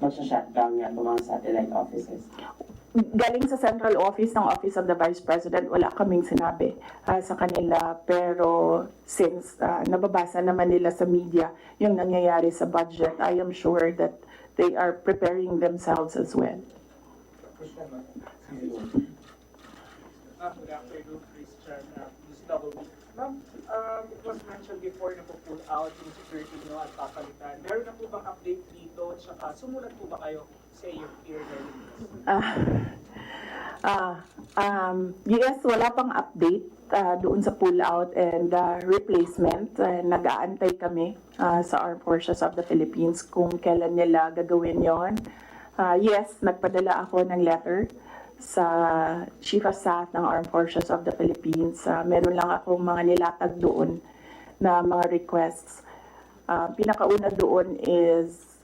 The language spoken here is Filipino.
magsha-shutdown nga itong mga satellite offices. galing sa central office ng Office of the Vice President, wala kaming sinabi ah, sa kanila. Pero since ah, nababasa naman nila sa media yung nangyayari sa budget, I am sure that they are preparing themselves as well. Ah, good afternoon. Uh. Double B. Ma'am, um, it was mentioned before na pull out yung security nyo at papalitan. Meron na po bang update dito? Tsaka sumulat po ba kayo sa iyong peer Ah, ah, um, yes, wala pang update ah, doon sa pull-out and ah, replacement. Ah, nag-aantay kami ah, sa Armed Forces of the Philippines kung kailan nila gagawin yon. Ah, yes, nagpadala ako ng letter sa Chief of Staff ng Armed Forces of the Philippines. Ah, meron lang akong mga nilatag doon na mga requests. Ah, pinakauna doon is